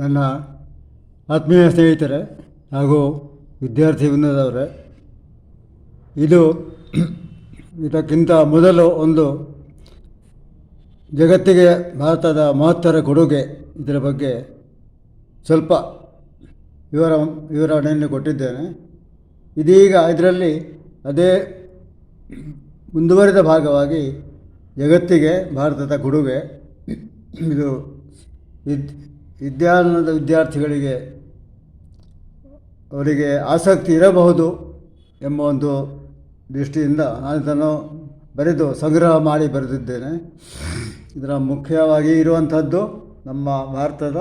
ನನ್ನ ಆತ್ಮೀಯ ಸ್ನೇಹಿತರೆ ಹಾಗೂ ವಿದ್ಯಾರ್ಥಿ ವೃಂದದವರೇ, ಇದು ಇದಕ್ಕಿಂತ ಮೊದಲು ಒಂದು ಜಗತ್ತಿಗೆ ಭಾರತದ ಮಹತ್ತರ ಕೊಡುಗೆ ಇದರ ಬಗ್ಗೆ ಸ್ವಲ್ಪ ವಿವರ, ವಿವರಣೆಯನ್ನು ಕೊಟ್ಟಿದ್ದೇನೆ. ಇದೀಗ ಇದರಲ್ಲಿ ಅದೇ ಮುಂದುವರಿದ ಭಾಗವಾಗಿ ಜಗತ್ತಿಗೆ ಭಾರತದ ಕೊಡುಗೆ ಇದು ವಿದ್ಯಾನದ ವಿದ್ಯಾರ್ಥಿಗಳಿಗೆ ಅವರಿಗೆ ಆಸಕ್ತಿ ಇರಬಹುದು ಎಂಬ ಒಂದು ದೃಷ್ಟಿಯಿಂದ ನಾನು ಇದನ್ನು ಬರೆದು ಸಂಗ್ರಹ ಮಾಡಿ ಬರೆದಿದ್ದೇನೆ. ಇದರ ಮುಖ್ಯವಾಗಿ ಇರುವಂಥದ್ದು ನಮ್ಮ ಭಾರತದ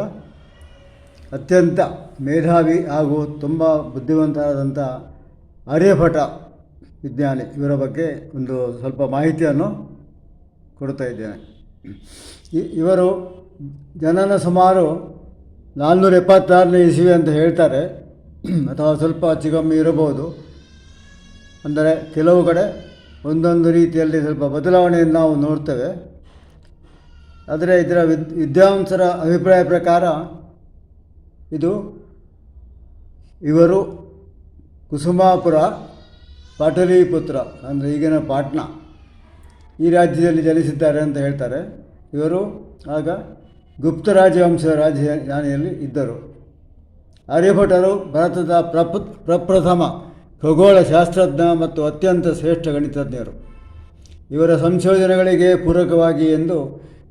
ಅತ್ಯಂತ ಮೇಧಾವಿ ಹಾಗೂ ತುಂಬ ಬುದ್ಧಿವಂತರಾದಂಥ ಆರ್ಯಭಟ ವಿಜ್ಞಾನಿ. ಇವರ ಬಗ್ಗೆ ಒಂದು ಸ್ವಲ್ಪ ಮಾಹಿತಿಯನ್ನು ಕೊಡ್ತಾ ಇದ್ದೇನೆ. ಇವರು ಜನನ ಸುಮಾರು ನಾಲ್ನೂರ ಎಪ್ಪತ್ತಾರನೇ ಇಸುವೆ ಅಂತ ಹೇಳ್ತಾರೆ. ಅಥವಾ ಸ್ವಲ್ಪ ಹೆಚ್ಚು ಕಮ್ಮಿ ಇರಬಹುದು. ಅಂದರೆ ಕೆಲವು ಕಡೆ ಒಂದೊಂದು ರೀತಿಯಲ್ಲಿ ಸ್ವಲ್ಪ ಬದಲಾವಣೆಯನ್ನು ನಾವು ನೋಡ್ತೇವೆ. ಆದರೆ ಇದರ ವಿದ್, ವಿದ್ವಾಂಸರ ಅಭಿಪ್ರಾಯ ಪ್ರಕಾರ ಇದು ಇವರು ಕುಸುಮಾಪುರ ಪಾಟಲಿಪುತ್ರ, ಅಂದರೆ ಈಗಿನ ಪಾಟ್ನಾ, ಈ ರಾಜ್ಯದಲ್ಲಿ ಜನಿಸಿದ್ದಾರೆ ಅಂತ ಹೇಳ್ತಾರೆ. ಇವರು ಆಗ ಗುಪ್ತ ರಾಜವಂಶದ ರಾಜಧಾನಿಯಲ್ಲಿ ಇದ್ದರು. ಆರ್ಯಭಟರು ಭಾರತದ ಪ್ರಪ, ಪ್ರಪ್ರಥಮ ಖಗೋಳ ಶಾಸ್ತ್ರಜ್ಞ ಮತ್ತು ಅತ್ಯಂತ ಶ್ರೇಷ್ಠ ಗಣಿತಜ್ಞರು. ಇವರ ಸಂಶೋಧನೆಗಳಿಗೆ ಪೂರಕವಾಗಿ ಎಂದು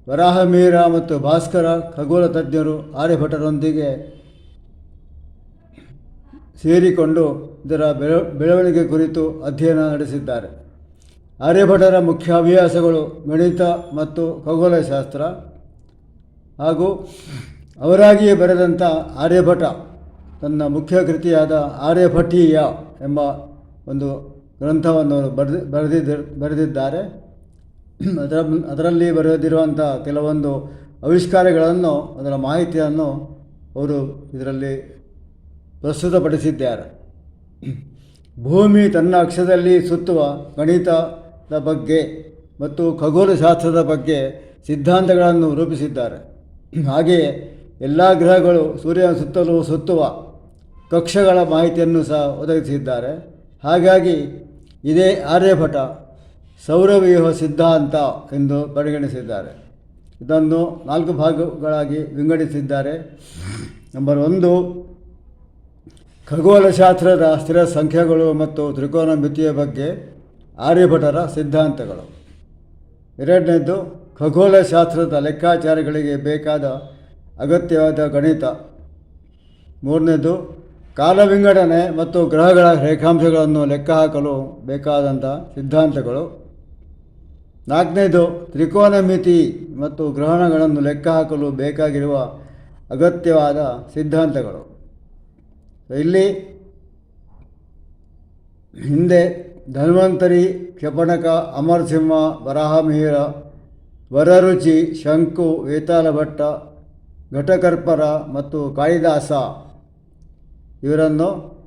ವರಾಹಮೀರ ಮತ್ತು ಭಾಸ್ಕರ ಖಗೋಳ ತಜ್ಞರು ಆರ್ಯಭಟರೊಂದಿಗೆ ಸೇರಿಕೊಂಡು ಇದರ ಬೆಳ, ಬೆಳವಣಿಗೆ ಕುರಿತು ಅಧ್ಯಯನ ನಡೆಸಿದ್ದಾರೆ. ಆರ್ಯಭಟರ ಮುಖ್ಯ ಅಭ್ಯಾಸಗಳು ಗಣಿತ ಮತ್ತು ಖಗೋಳಶಾಸ್ತ್ರ ಹಾಗೂ ಅವರಾಗಿಯೇ ಬರೆದಂಥ ಆರ್ಯಭಟ, ತನ್ನ ಮುಖ್ಯ ಕೃತಿಯಾದ ಆರ್ಯಭಟೀಯ ಎಂಬ ಒಂದು ಗ್ರಂಥವನ್ನು ಬರೆದು ಬರೆದಿ ಬರೆದಿದ್ದ, ಬರೆದಿದ್ದಾರೆ. ಅದರ ಅದರಲ್ಲಿ ಬರೆದಿರುವಂಥ ಕೆಲವೊಂದು ಆವಿಷ್ಕಾರಗಳನ್ನು, ಅದರ ಮಾಹಿತಿಯನ್ನು ಅವರು ಇದರಲ್ಲಿ ಪ್ರಸ್ತುತಪಡಿಸಿದ್ದಾರೆ. ಭೂಮಿ ತನ್ನ ಅಕ್ಷದಲ್ಲಿ ಸುತ್ತುವ ಗಣಿತದ ಬಗ್ಗೆ ಮತ್ತು ಖಗೋಳಶಾಸ್ತ್ರದ ಬಗ್ಗೆ ಸಿದ್ಧಾಂತಗಳನ್ನು ರೂಪಿಸಿದ್ದಾರೆ. ಹಾಗೆಯೇ ಎಲ್ಲ ಗ್ರಹಗಳು ಸೂರ್ಯನ ಸುತ್ತಲೂ ಸುತ್ತುವ ಕಕ್ಷೆಗಳ ಮಾಹಿತಿಯನ್ನು ಸಹ ಒದಗಿಸಿದ್ದಾರೆ. ಹಾಗಾಗಿ ಇದೇ ಆರ್ಯಭಟ ಸೌರವ್ಯೂಹ ಸಿದ್ಧಾಂತ ಎಂದು ಪರಿಗಣಿಸಿದ್ದಾರೆ. ಇದನ್ನು ನಾಲ್ಕು ಭಾಗಗಳಾಗಿ ವಿಂಗಡಿಸಿದ್ದಾರೆ. ನಂಬರ್ ಒಂದು, ಖಗೋಳಶಾಸ್ತ್ರದ ಸ್ಥಿರ ಸಂಖ್ಯೆಗಳು ಮತ್ತು ತ್ರಿಕೋನ ಮಿತಿಯ ಬಗ್ಗೆ ಆರ್ಯಭಟರ ಸಿದ್ಧಾಂತಗಳು. ಎರಡನೇದು ಖಗೋಳಶಾಸ್ತ್ರದ ಲೆಕ್ಕಾಚಾರಗಳಿಗೆ ಬೇಕಾದ ಅಗತ್ಯವಾದ ಗಣಿತ. ಮೂರನೇದು ಕಾಲ ವಿಂಗಡಣೆ ಮತ್ತು ಗ್ರಹಗಳ ರೇಖಾಂಶಗಳನ್ನು ಲೆಕ್ಕ ಹಾಕಲು ಬೇಕಾದಂಥ ಸಿದ್ಧಾಂತಗಳು. ನಾಲ್ಕನೇದು, ತ್ರಿಕೋನಮಿತಿ ಮತ್ತು ಗ್ರಹಣಗಳನ್ನು ಲೆಕ್ಕ ಹಾಕಲು ಬೇಕಾಗಿರುವ ಅಗತ್ಯವಾದ ಸಿದ್ಧಾಂತಗಳು. ಇಲ್ಲಿ ಹಿಂದೆ ಧನ್ವಂತರಿ, ಕ್ಷಪಣಕ, ಅಮರಸಿಂಹ ವರಾಹಮಿಹಿರ ವರರುಚಿ, ಶಂಕು ವೇತಾಲ ಭಟ್ಟ ಘಟಕರ್ಪರ ಮತ್ತು ಕಾಳಿದಾಸ ಇವರನ್ನು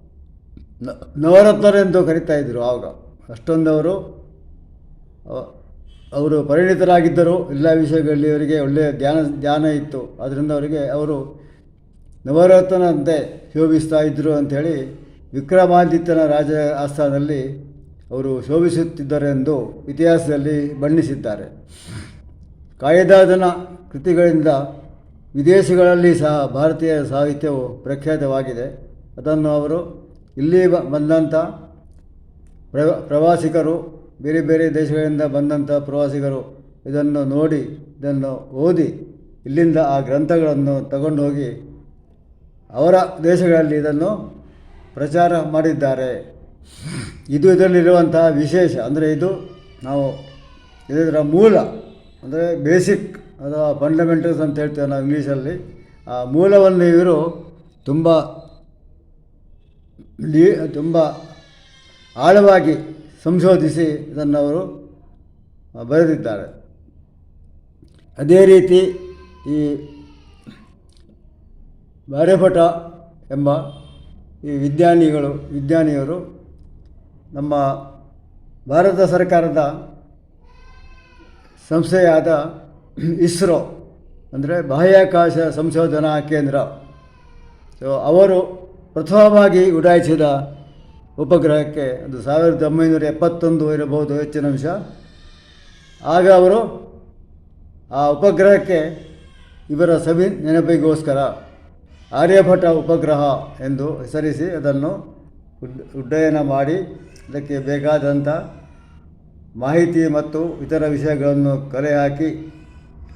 ನವರತ್ನರೆಂದು ಇದ್ದರು ಆವಾಗ. ಅಷ್ಟೊಂದವರು ಅವ- ಅವರು ಪರಿಣಿತರಾಗಿದ್ದರು. ಎಲ್ಲ ವಿಷಯಗಳಲ್ಲಿ ಅವರಿಗೆ ಒಳ್ಳೆಯ ಧ್ಯಾನ ಧ್ಯಾನ ಇತ್ತು. ಆದ್ದರಿಂದ ಅವರಿಗೆ ಅವರು ನವರತ್ನಂತೆ ಶೋಭಿಸ್ತಾ ಇದ್ದರು ಅಂಥೇಳಿ ವಿಕ್ರಮಾದಿತ್ಯನ ರಾಜ ಆಸ್ಥಾನದಲ್ಲಿ ಅವರು ಶೋಭಿಸುತ್ತಿದ್ದರೆಂದು ಇತಿಹಾಸದಲ್ಲಿ ಬಣ್ಣಿಸಿದ್ದಾರೆ. ಕಾಯಿದಾದನ ಕೃತಿಗಳಿಂದ ವಿದೇಶಗಳಲ್ಲಿ ಸಹ ಭಾರತೀಯ ಸಾಹಿತ್ಯವು ಪ್ರಖ್ಯಾತವಾಗಿದೆ. ಅದನ್ನು ಅವರು ಇಲ್ಲಿ ಬಂದಂಥ ಪ್ರ, ಪ್ರವಾಸಿಗರು, ಬೇರೆ ಬೇರೆ ದೇಶಗಳಿಂದ ಬಂದಂಥ ಪ್ರವಾಸಿಗರು ಇದನ್ನು ನೋಡಿ, ಇದನ್ನು ಓದಿ ಇಲ್ಲಿಂದ ಆ ಗ್ರಂಥಗಳನ್ನು ತಗೊಂಡು ಹೋಗಿ ಅವರ ದೇಶಗಳಲ್ಲಿ ಇದನ್ನು ಪ್ರಚಾರ ಮಾಡಿದ್ದಾರೆ. ಇದು ಇದರಲ್ಲಿರುವಂತಹ ವಿಶೇಷ, ಅಂದರೆ ಇದು ನಾವು ಇದರ ಮೂಲ ಅಂದರೆ ಬೇಸಿಕ್ ಅಥವಾ ಫಂಡಮೆಂಟಲ್ಸ್ ಅಂತ ಹೇಳ್ತೇವೆ ನಾವು ಇಂಗ್ಲೀಷಲ್ಲಿ ಆ ಮೂಲವನ್ನು ಇವರು ತುಂಬ ತುಂಬ ಆಳವಾಗಿ ಸಂಶೋಧಿಸಿ ಇದನ್ನು ಅವರು ಬರೆದಿದ್ದಾರೆ. ಅದೇ ರೀತಿ ಈ ಬಾರೆಭಟ ಎಂಬ ಈ ವಿಜ್ಞಾನಿಗಳು, ವಿಜ್ಞಾನಿಯವರು ನಮ್ಮ ಭಾರತ ಸರ್ಕಾರದ ಸಂಸ್ಥೆಯಾದ ಇಸ್ರೋ, ಅಂದರೆ ಬಾಹ್ಯಾಕಾಶ ಸಂಶೋಧನಾ ಕೇಂದ್ರ. ಸೊ ಅವರು ಪ್ರಥಮವಾಗಿ ಉಡಾಯಿಸಿದ ಉಪಗ್ರಹಕ್ಕೆ ಅದು ಸಾವಿರದ ಒಂಬೈನೂರ ಎಪ್ಪತ್ತೊಂದು ಇರಬಹುದು ಹೆಚ್ಚಿನ ಅಂಶ. ಆಗ ಅವರು ಆ ಉಪಗ್ರಹಕ್ಕೆ ಇವರ ಸವಿ ನೆನಪಿಗೋಸ್ಕರ ಆರ್ಯಭಟ ಉಪಗ್ರಹ ಎಂದು ಹೆಸರಿಸಿ ಅದನ್ನು ಉಡ್, ಉಡ್ಡಯನ ಮಾಡಿ, ಅದಕ್ಕೆ ಬೇಕಾದಂಥ ಮಾಹಿತಿ ಮತ್ತು ಇತರ ವಿಷಯಗಳನ್ನು ಕಲೆ ಹಾಕಿ,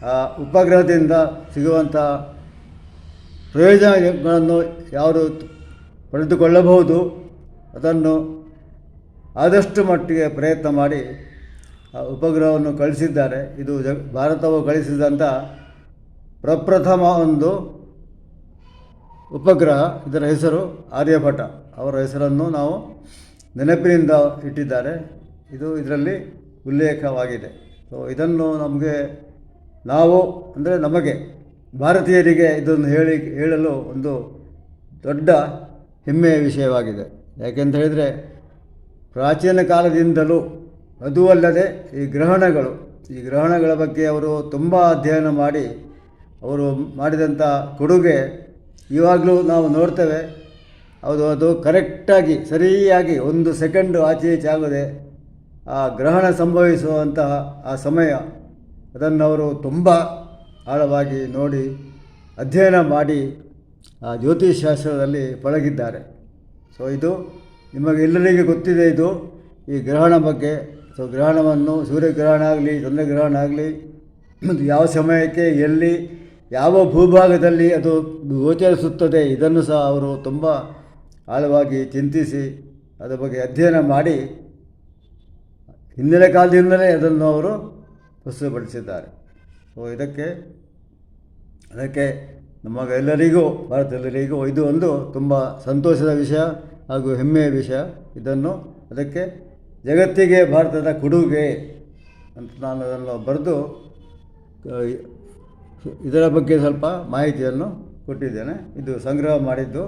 ಆ ಉಪಗ್ರಹದಿಂದ ಸಿಗುವಂಥ ಪ್ರಯೋಜನಗಳನ್ನು ಯಾರು ಪಡೆದುಕೊಳ್ಳಬಹುದು ಅದನ್ನು ಆದಷ್ಟು ಮಟ್ಟಿಗೆ ಪ್ರಯತ್ನ ಮಾಡಿ, ಆ ಉಪಗ್ರಹವನ್ನು ಕಳಿಸಿದ್ದಾರೆ. ಇದು ಜಗ್ ಭಾರತವು ಕಳಿಸಿದಂಥ ಪ್ರಪ್ರಥಮ ಒಂದು ಉಪಗ್ರಹ. ಇದರ ಹೆಸರು ಆರ್ಯಭಟ. ಅವರ ಹೆಸರನ್ನು ನಾವು ನೆನಪಿನಿಂದ ಇಟ್ಟಿದ್ದಾರೆ. ಇದು ಇದರಲ್ಲಿ ಉಲ್ಲೇಖವಾಗಿದೆ. ಸೊ ಇದನ್ನು ನಮಗೆ ನಾವು, ಅಂದರೆ ನಮಗೆ ಭಾರತೀಯರಿಗೆ ಇದನ್ನು ಹೇಳಿ, ಹೇಳಲು ಒಂದು ದೊಡ್ಡ ಹೆಮ್ಮೆಯ ವಿಷಯವಾಗಿದೆ. ಯಾಕೆಂತ ಹೇಳಿದರೆ, ಪ್ರಾಚೀನ ಕಾಲದಿಂದಲೂ ಅದೂ ಅಲ್ಲದೆ ಈ ಗ್ರಹಣಗಳು, ಈ ಗ್ರಹಣಗಳ ಬಗ್ಗೆ ಅವರು ತುಂಬ ಅಧ್ಯಯನ ಮಾಡಿ, ಅವರು ಮಾಡಿದಂಥ ಕೊಡುಗೆ ಇವಾಗಲೂ ನಾವು ನೋಡ್ತೇವೆ. ಅದು ಅದು ಕರೆಕ್ಟಾಗಿ ಸರಿಯಾಗಿ ಒಂದು ಸೆಕೆಂಡು ಆಚೆ ಈಚೆ ಆಗದೆ ಆ ಗ್ರಹಣ ಸಂಭವಿಸುವಂತಹ ಆ ಸಮಯ ಅದನ್ನು ಅವರು ತುಂಬ ಆಳವಾಗಿ ನೋಡಿ ಅಧ್ಯಯನ ಮಾಡಿ ಆ ಜ್ಯೋತಿಷ್ ಶಾಸ್ತ್ರದಲ್ಲಿ ಪಳಗಿದ್ದಾರೆ. ಸೊ ಇದು ನಿಮಗೆಲ್ಲರಿಗೆ ಗೊತ್ತಿದೆ ಇದು ಈ ಗ್ರಹಣ ಬಗ್ಗೆ. ಸೊ ಗ್ರಹಣವನ್ನು ಸೂರ್ಯಗ್ರಹಣ ಆಗಲಿ ಚಂದ್ರಗ್ರಹಣ ಆಗಲಿ ಯಾವ ಸಮಯಕ್ಕೆ, ಎಲ್ಲಿ, ಯಾವ ಭೂಭಾಗದಲ್ಲಿ ಅದು ಗೋಚರಿಸುತ್ತದೆ, ಇದನ್ನು ಸಹ ಅವರು ತುಂಬ ಆಳವಾಗಿ ಚಿಂತಿಸಿ ಅದರ ಬಗ್ಗೆ ಅಧ್ಯಯನ ಮಾಡಿ ಹಿಂದಿನ ಕಾಲದಿಂದಲೇ ಅದನ್ನು ಅವರು ಪ್ರಸ್ತುತಪಡಿಸಿದ್ದಾರೆ. ಸೊ ಇದಕ್ಕೆ, ಅದಕ್ಕೆ ನಮಗೆಲ್ಲರಿಗೂ ಭಾರತದೆಲ್ಲರಿಗೂ ಇದು ಒಂದು ತುಂಬ ಸಂತೋಷದ ವಿಷಯ ಹಾಗೂ ಹೆಮ್ಮೆಯ ವಿಷಯ. ಇದನ್ನು ಅದಕ್ಕೆ ಜಗತ್ತಿಗೆ, ಭಾರತದ ಕೊಡುಗೆ ಅಂತ ನಾನು ಅದನ್ನು ಬರೆದು ಇದರ ಬಗ್ಗೆ ಸ್ವಲ್ಪ ಮಾಹಿತಿಯನ್ನು ಕೊಟ್ಟಿದ್ದೇನೆ. ಇದು ಸಂಗ್ರಹ ಮಾಡಿದ್ದು.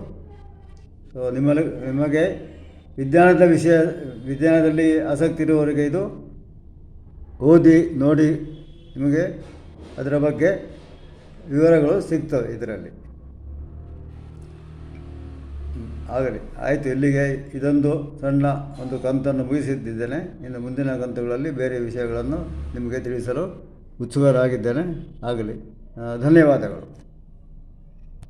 ಸೊ ನಿಮ್ಮಲ್ಲಿ, ನಿಮಗೆ ವಿಜ್ಞಾನದ ವಿಷಯ, ವಿಜ್ಞಾನದಲ್ಲಿ ಆಸಕ್ತಿ ಇರುವವರಿಗೆ ಇದು ಓದಿ, ನೋಡಿ ನಿಮಗೆ ಅದರ ಬಗ್ಗೆ ವಿವರಗಳು ಸಿಗ್ತವೆ ಇದರಲ್ಲಿ. ಆಗಲಿ, ಆಯಿತು, ಇಲ್ಲಿಗೆ ಇದೊಂದು ಸಣ್ಣ ಒಂದು ಕಂತನ್ನು ಮುಗಿಸಿದ್ದೇನೆ. ಇನ್ನು ಮುಂದಿನ ಕಂತುಗಳಲ್ಲಿ ಬೇರೆ ವಿಷಯಗಳನ್ನು ನಿಮಗೆ ತಿಳಿಸಲು ಉತ್ಸುಕರಾಗಿದ್ದೇನೆ. ಆಗಲಿ, ಧನ್ಯವಾದಗಳು.